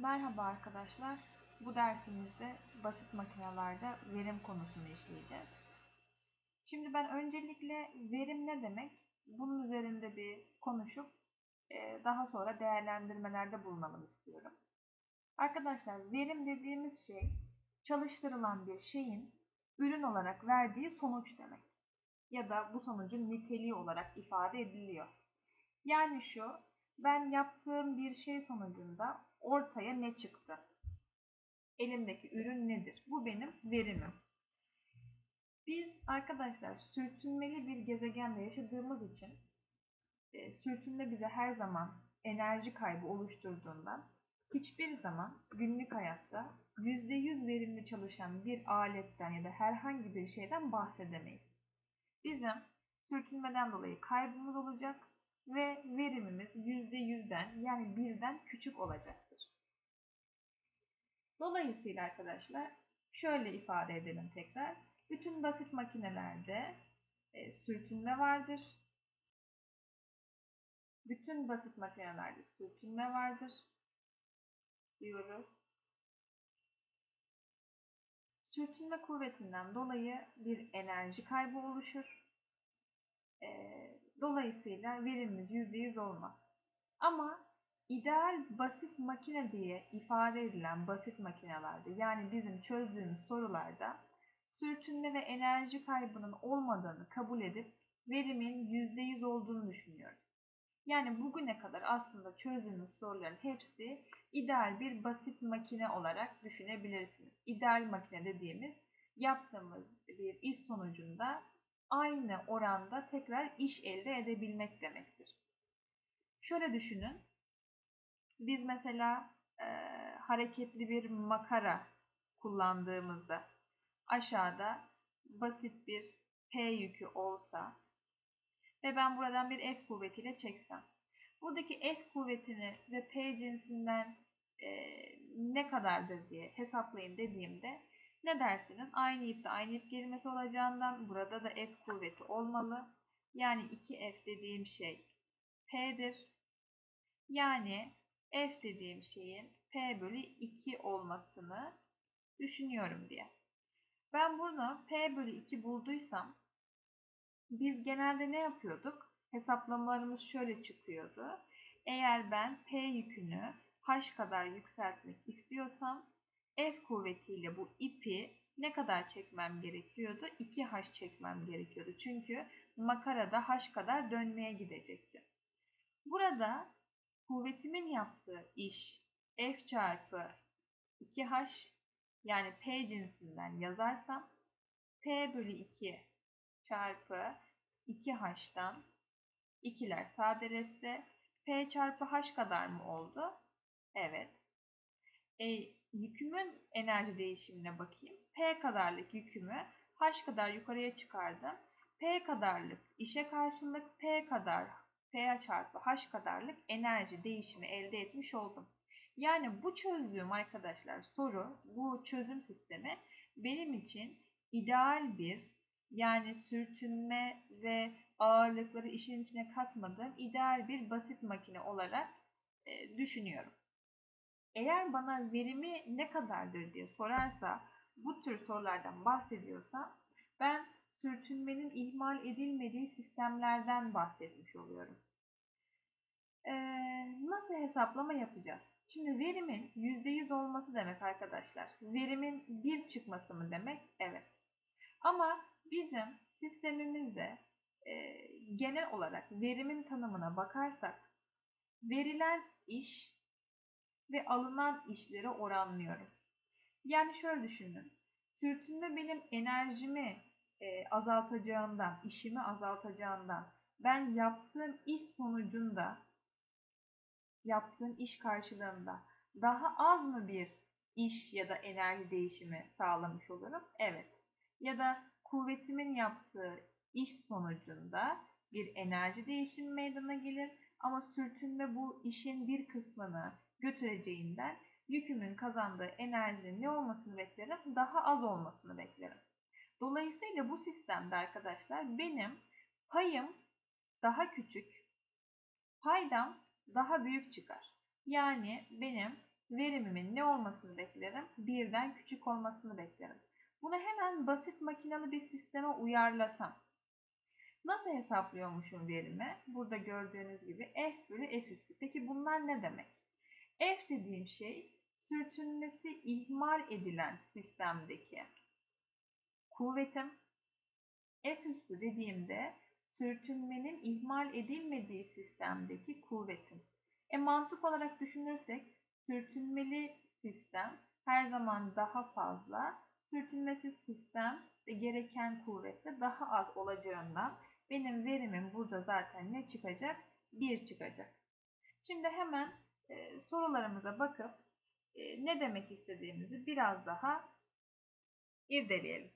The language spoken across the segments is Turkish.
Merhaba arkadaşlar. Bu dersimizde basit makinelerde verim konusunu işleyeceğiz. Şimdi ben öncelikle verim ne demek? Bunun üzerinde bir konuşup e, daha sonra değerlendirmelerde bulunalım istiyorum. Arkadaşlar verim dediğimiz şey çalıştırılan bir şeyin ürün olarak verdiği sonuç demek. Ya da bu sonucun niteliği olarak ifade ediliyor. Yani şu, ben yaptığım bir şey sonucunda ortaya ne çıktı? Elimdeki ürün nedir? Bu benim verimim. Biz arkadaşlar sürtünmeli bir gezegende yaşadığımız için e, sürtünme bize her zaman enerji kaybı oluşturduğundan hiçbir zaman günlük hayatta %100 verimli çalışan bir aletten ya da herhangi bir şeyden bahsedemeyiz. Bizim sürtünmeden dolayı kaybımız olacak ve verimimiz %100'den yani birden küçük olacaktır. Dolayısıyla arkadaşlar şöyle ifade edelim tekrar. Bütün basit makinelerde e, sürtünme vardır. Bütün basit makinelerde sürtünme vardır diyoruz. Sürtünme kuvvetinden dolayı bir enerji kaybı oluşur. E, dolayısıyla verimimiz %100 olmaz. Ama ideal basit makine diye ifade edilen basit makinelerde yani bizim çözdüğümüz sorularda sürtünme ve enerji kaybının olmadığını kabul edip verimin %100 olduğunu düşünüyoruz. Yani bugüne kadar aslında çözdüğümüz soruların hepsi ideal bir basit makine olarak düşünebilirsiniz. İdeal makine dediğimiz yaptığımız bir iş sonucunda aynı oranda tekrar iş elde edebilmek demektir. Şöyle düşünün. Biz mesela e, hareketli bir makara kullandığımızda aşağıda basit bir P yükü olsa ve ben buradan bir F kuvvetiyle çeksem. Buradaki F kuvvetini ve P cinsinden e, ne kadardır diye hesaplayın dediğimde ne dersiniz? Aynı ipte aynı ip gerilmesi olacağından burada da F kuvveti olmalı. Yani 2F dediğim şey P'dir. Yani F dediğim şeyin P bölü 2 olmasını düşünüyorum diye. Ben bunu P bölü 2 bulduysam biz genelde ne yapıyorduk? Hesaplamalarımız şöyle çıkıyordu. Eğer ben P yükünü H kadar yükseltmek istiyorsam F kuvvetiyle bu ipi ne kadar çekmem gerekiyordu? 2H çekmem gerekiyordu. Çünkü makarada H kadar dönmeye gidecekti. Burada kuvvetimin yaptığı iş F çarpı 2H yani P cinsinden yazarsam P bölü 2 çarpı 2H'tan 2'ler sadeleşse P çarpı H kadar mı oldu? Evet. E, yükümün enerji değişimine bakayım. P kadarlık yükümü H kadar yukarıya çıkardım. P kadarlık işe karşılık P kadar P çarpı H kadarlık enerji değişimi elde etmiş oldum. Yani bu çözdüğüm arkadaşlar soru, bu çözüm sistemi benim için ideal bir yani sürtünme ve ağırlıkları işin içine katmadığım ideal bir basit makine olarak e, düşünüyorum. Eğer bana verimi ne kadardır diye sorarsa, bu tür sorulardan bahsediyorsa ben sürtünmenin ihmal edilmediği sistemlerden bahsetmiş oluyorum. Ee, nasıl hesaplama yapacağız? Şimdi verimin %100 olması demek arkadaşlar. Verimin bir çıkması mı demek? Evet. Ama bizim sistemimizde e, genel olarak verimin tanımına bakarsak verilen iş ve alınan işleri oranlıyorum. Yani şöyle düşünün. Sürtünme benim enerjimi e, azaltacağından, işimi azaltacağından ben yaptığım iş sonucunda, yaptığım iş karşılığında daha az mı bir iş ya da enerji değişimi sağlamış olurum? Evet. Ya da kuvvetimin yaptığı iş sonucunda bir enerji değişimi meydana gelir ama sürtünme bu işin bir kısmını götüreceğinden yükümün kazandığı enerjinin ne olmasını beklerim? Daha az olmasını beklerim. Dolayısıyla bu sistemde arkadaşlar benim payım daha küçük, paydam daha büyük çıkar. Yani benim verimimin ne olmasını beklerim? Birden küçük olmasını beklerim. Bunu hemen basit makinalı bir sisteme uyarlasam. Nasıl hesaplıyormuşum verimi? Burada gördüğünüz gibi f bölü f üstü. Peki bunlar ne demek? F dediğim şey sürtünmesi ihmal edilen sistemdeki kuvvetim. F üstü dediğimde sürtünmenin ihmal edilmediği sistemdeki kuvvetim. E mantık olarak düşünürsek sürtünmeli sistem her zaman daha fazla, sürtünmesiz sistem de gereken kuvvette daha az olacağından benim verimim burada zaten ne çıkacak? 1 çıkacak. Şimdi hemen e, sorularımıza bakıp e, ne demek istediğimizi biraz daha irdeleyelim.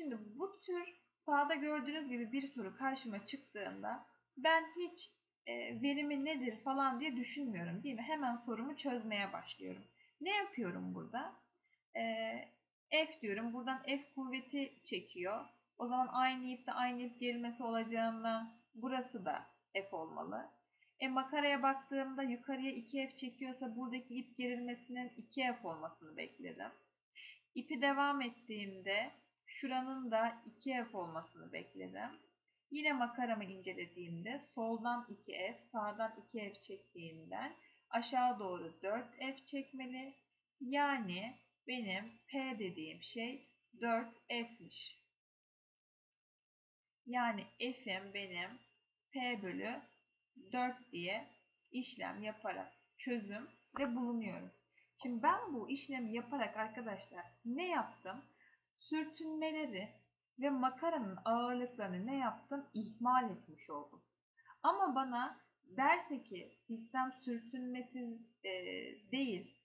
Şimdi bu tür sağda gördüğünüz gibi bir soru karşıma çıktığında ben hiç e, verimi nedir falan diye düşünmüyorum değil mi? Hemen sorumu çözmeye başlıyorum. Ne yapıyorum burada? E, F diyorum. Buradan F kuvveti çekiyor. O zaman aynı ipte aynı ip gerilmesi olacağından burası da F olmalı. E makaraya baktığımda yukarıya 2F çekiyorsa buradaki ip gerilmesinin 2F olmasını beklerim. İpi devam ettiğimde şuranın da 2F olmasını beklerim. Yine makaramı incelediğimde soldan 2F, sağdan 2F çektiğinden aşağı doğru 4F çekmeli. Yani benim P dediğim şey 4F'miş. Yani F'im benim P bölü 4 diye işlem yaparak çözüm ve bulunuyorum. Şimdi ben bu işlemi yaparak arkadaşlar ne yaptım? Sürtünmeleri ve makaranın ağırlıklarını ne yaptım? İhmal etmiş oldum. Ama bana derse ki sistem sürtünmesiz e, değil,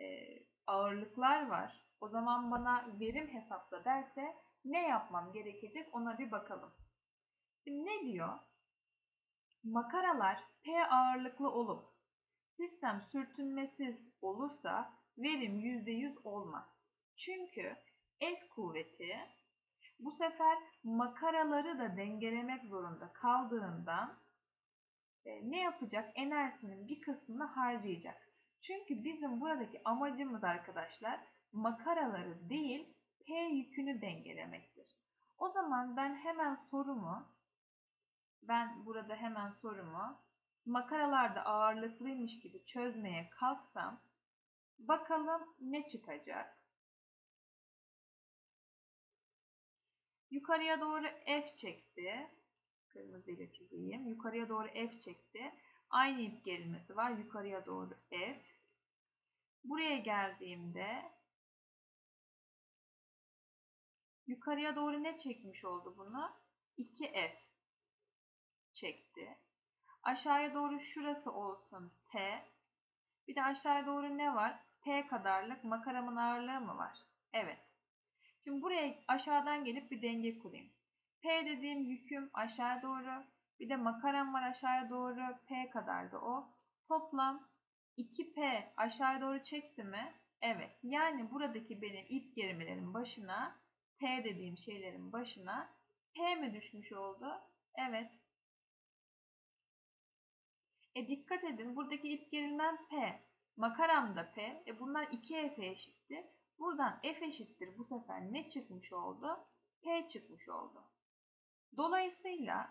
e, ağırlıklar var. O zaman bana verim hesapla derse ne yapmam gerekecek ona bir bakalım. Şimdi ne diyor? Makaralar P ağırlıklı olup sistem sürtünmesiz olursa verim %100 olmaz. Çünkü F kuvveti bu sefer makaraları da dengelemek zorunda kaldığından e, ne yapacak? Enerjisinin bir kısmını harcayacak. Çünkü bizim buradaki amacımız arkadaşlar makaraları değil P yükünü dengelemektir. O zaman ben hemen sorumu ben burada hemen sorumu makaralarda ağırlıklıymış gibi çözmeye kalksam bakalım ne çıkacak? Yukarıya doğru F çekti. Kırmızı ile çizeyim. Yukarıya doğru F çekti. Aynı ip gerilmesi var. Yukarıya doğru F. Buraya geldiğimde yukarıya doğru ne çekmiş oldu bunu? 2F çekti. Aşağıya doğru şurası olsun T. Bir de aşağıya doğru ne var? P kadarlık makaramın ağırlığı mı var? Evet. Şimdi buraya aşağıdan gelip bir denge kurayım. P dediğim yüküm aşağı doğru. Bir de makaram var aşağıya doğru. P kadar da o. Toplam 2P aşağı doğru çekti mi? Evet. Yani buradaki benim ip gerimelerin başına P dediğim şeylerin başına P mi düşmüş oldu? Evet. E dikkat edin buradaki ip gerilmem P. Makaram da P. E bunlar 2F eşittir. Buradan F eşittir bu sefer ne çıkmış oldu? P çıkmış oldu. Dolayısıyla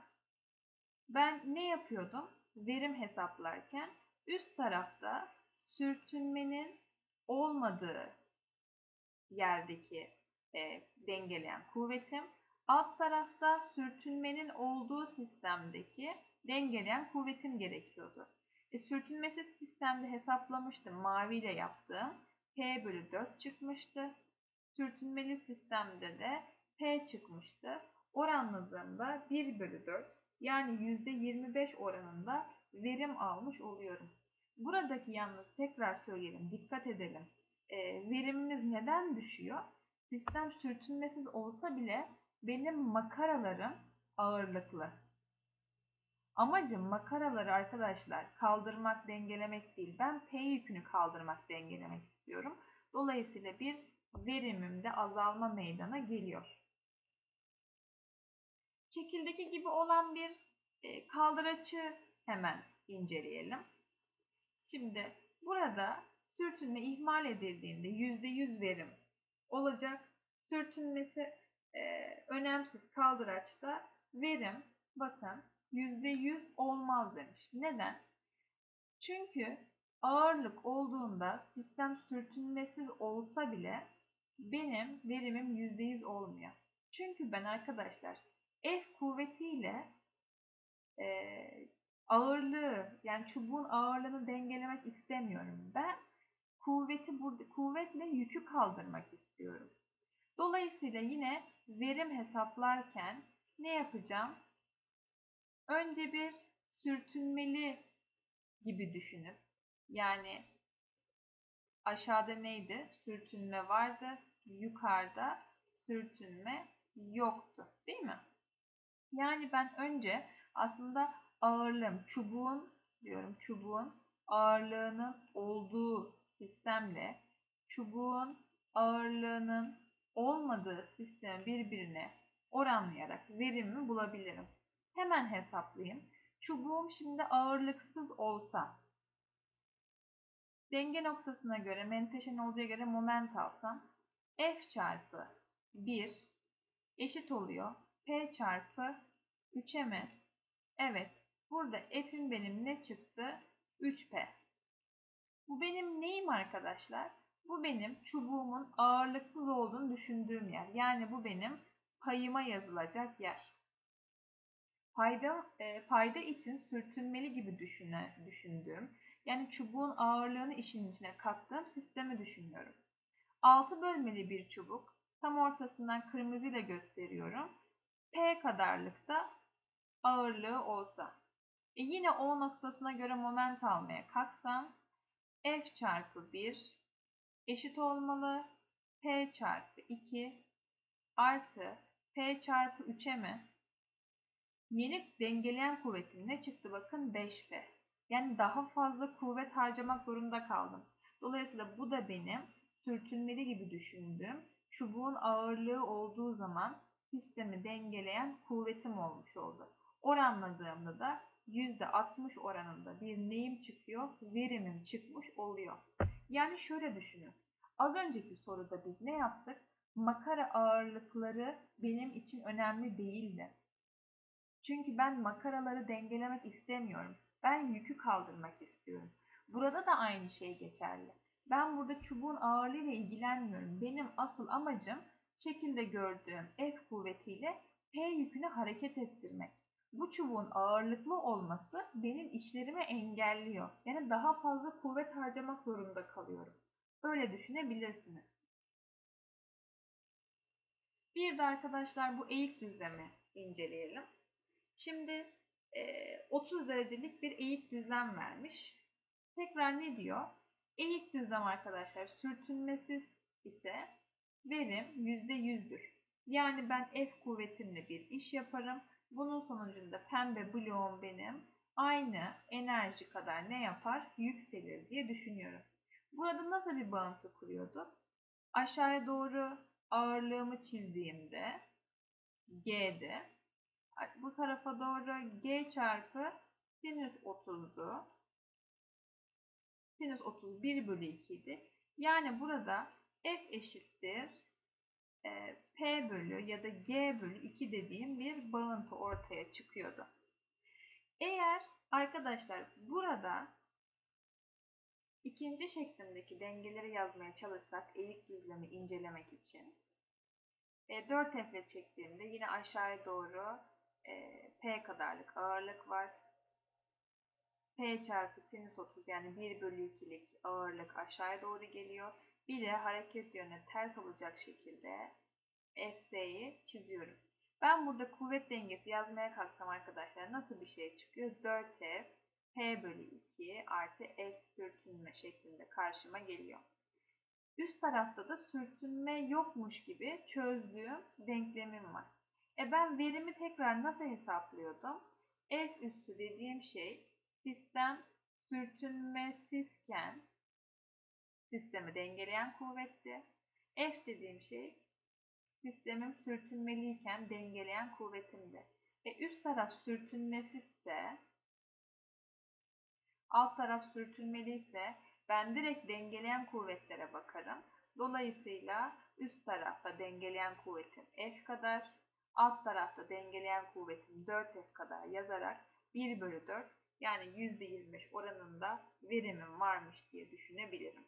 ben ne yapıyordum? Verim hesaplarken üst tarafta sürtünmenin olmadığı yerdeki e, dengeleyen kuvvetim, alt tarafta sürtünmenin olduğu sistemdeki dengeleyen kuvvetim gerekiyordu. E, sürtünmesiz sistemde hesaplamıştım maviyle yaptığım P bölü 4 çıkmıştı. Sürtünmeli sistemde de P çıkmıştı. Oranladığımda 1 bölü 4 yani %25 oranında verim almış oluyorum. Buradaki yalnız tekrar söyleyelim, dikkat edelim. E, verimimiz neden düşüyor? Sistem sürtünmesiz olsa bile benim makaralarım ağırlıklı. Amacım makaraları arkadaşlar kaldırmak, dengelemek değil. Ben P yükünü kaldırmak, dengelemek istiyorum. Dolayısıyla bir verimimde azalma meydana geliyor. Şekildeki gibi olan bir E, kaldıraçı hemen inceleyelim. Şimdi burada sürtünme ihmal edildiğinde %100 verim olacak. Sürtünmesi e, önemsiz kaldıraçta verim bakın %100 olmaz demiş. Neden? Çünkü ağırlık olduğunda sistem sürtünmesiz olsa bile benim verimim %100 olmuyor. Çünkü ben arkadaşlar F kuvvetiyle e, ağırlığı yani çubuğun ağırlığını dengelemek istemiyorum. Ben kuvveti burada kuvvetle yükü kaldırmak istiyorum. Dolayısıyla yine verim hesaplarken ne yapacağım? Önce bir sürtünmeli gibi düşünüp yani aşağıda neydi? Sürtünme vardı. Yukarıda sürtünme yoktu. Değil mi? Yani ben önce aslında ağırlığım, çubuğun diyorum çubuğun ağırlığının olduğu sistemle çubuğun ağırlığının olmadığı sistemi birbirine oranlayarak verimimi bulabilirim. Hemen hesaplayayım. Çubuğum şimdi ağırlıksız olsa denge noktasına göre menteşen olacağı göre moment alsam F çarpı 1 eşit oluyor. P çarpı 3'e mi? Evet. Burada F'in benim ne çıktı? 3P. Bu benim neyim arkadaşlar? Bu benim çubuğumun ağırlıksız olduğunu düşündüğüm yer. Yani bu benim payıma yazılacak yer. Payda, e, payda için sürtünmeli gibi düşüne, düşündüğüm, yani çubuğun ağırlığını işin içine kattığım sistemi düşünüyorum. 6 bölmeli bir çubuk, tam ortasından kırmızıyla gösteriyorum. P kadarlıkta ağırlığı olsa. E yine O noktasına göre moment almaya kalksam F çarpı 1 eşit olmalı. P çarpı 2 artı P çarpı 3'e mi? Yeni dengeleyen kuvvetim ne çıktı bakın 5P. Yani daha fazla kuvvet harcamak zorunda kaldım. Dolayısıyla bu da benim sürtünmeli gibi düşündüğüm çubuğun ağırlığı olduğu zaman sistemi dengeleyen kuvvetim olmuş oldu. Oranladığımda da %60 oranında bir neyim çıkıyor? Verimim çıkmış oluyor. Yani şöyle düşünün. Az önceki soruda biz ne yaptık? Makara ağırlıkları benim için önemli değildi. Çünkü ben makaraları dengelemek istemiyorum. Ben yükü kaldırmak istiyorum. Burada da aynı şey geçerli. Ben burada çubuğun ağırlığıyla ilgilenmiyorum. Benim asıl amacım şekilde gördüğüm F kuvvetiyle P yükünü hareket ettirmek. Bu çubuğun ağırlıklı olması benim işlerimi engelliyor. Yani daha fazla kuvvet harcamak zorunda kalıyorum. Öyle düşünebilirsiniz. Bir de arkadaşlar bu eğik düzlemi inceleyelim. Şimdi 30 derecelik bir eğik düzlem vermiş. Tekrar ne diyor? Eğik düzlem arkadaşlar sürtünmesiz ise verim %100'dür. Yani ben F kuvvetimle bir iş yaparım. Bunun sonucunda pembe bloğum benim aynı enerji kadar ne yapar? Yükselir diye düşünüyorum. Burada nasıl bir bağıntı kuruyordu? Aşağıya doğru ağırlığımı çizdiğimde G'de bu tarafa doğru G çarpı sinüs 30'du. Sinüs 31 bölü 2 idi. Yani burada F eşittir e, P bölü ya da G bölü 2 dediğim bir bağıntı ortaya çıkıyordu. Eğer arkadaşlar burada ikinci şeklindeki dengeleri yazmaya çalışsak eğik düzlemi incelemek için e, 4 F'le çektiğimde yine aşağıya doğru e, P kadarlık ağırlık var. P çarpı sinüs 30 yani 1 bölü 2'lik ağırlık aşağıya doğru geliyor. Bir de hareket yönü ters olacak şekilde FS'yi çiziyorum. Ben burada kuvvet dengesi yazmaya kalksam arkadaşlar nasıl bir şey çıkıyor? 4F P bölü 2 artı F sürtünme şeklinde karşıma geliyor. Üst tarafta da sürtünme yokmuş gibi çözdüğüm denklemim var. E ben verimi tekrar nasıl hesaplıyordum? F üstü dediğim şey sistem sürtünmesizken sistemi dengeleyen kuvvetti. F dediğim şey sistemim sürtünmeliyken dengeleyen kuvvetimdi. E, üst taraf sürtünmesizse alt taraf sürtünmeliyse ben direkt dengeleyen kuvvetlere bakarım. Dolayısıyla üst tarafta dengeleyen kuvvetim F kadar, alt tarafta dengeleyen kuvvetim 4F kadar yazarak 1 bölü 4 yani %25 oranında verimim varmış diye düşünebilirim.